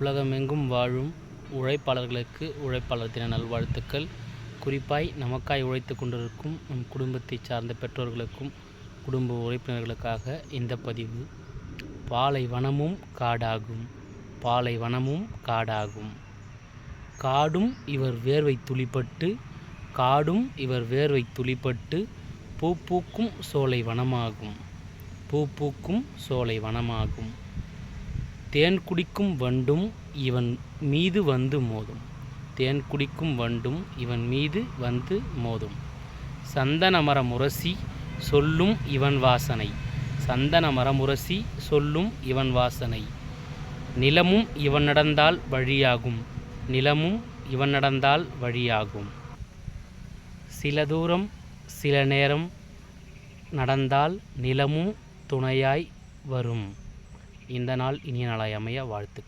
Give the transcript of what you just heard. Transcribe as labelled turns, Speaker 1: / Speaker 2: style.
Speaker 1: உலகமெங்கும் வாழும் உழைப்பாளர்களுக்கு உழைப்பாளர் தின நல்வாழ்த்துக்கள். குறிப்பாய் நமக்காய் உழைத்து கொண்டிருக்கும் நம் குடும்பத்தை சார்ந்த பெற்றோர்களுக்கும் குடும்ப உறுப்பினர்களுக்காக இந்த பதிவு. பாலைவனமும் காடாகும். பாலைவனமும் காடாகும். காடும் இவர் வேர்வை துளிப்பட்டு காடும் இவர் வேர்வை துளிப்பட்டு பூ பூக்கும் சோலை வனமாகும். பூ பூக்கும் சோலை வனமாகும். தேன் குடிக்கும் வண்டும் இவன் மீது வந்து மோதும். தேன் குடிக்கும் வண்டும் இவன் மீது வந்து மோதும். சந்தன மரமுரசி சொல்லும் இவன் வாசனை. சந்தன மரமுரசி சொல்லும் இவன் வாசனை. நிலமும் இவன் நடந்தால் வழியாகும். நிலமும் இவன் நடந்தால் வழியாகும். சில தூரம் சில நேரம் நடந்தால் நிலமும் துணையாய் வரும். இந்த நாள் இனிய நாளாய் அமைய வாழ்த்துக்கள்.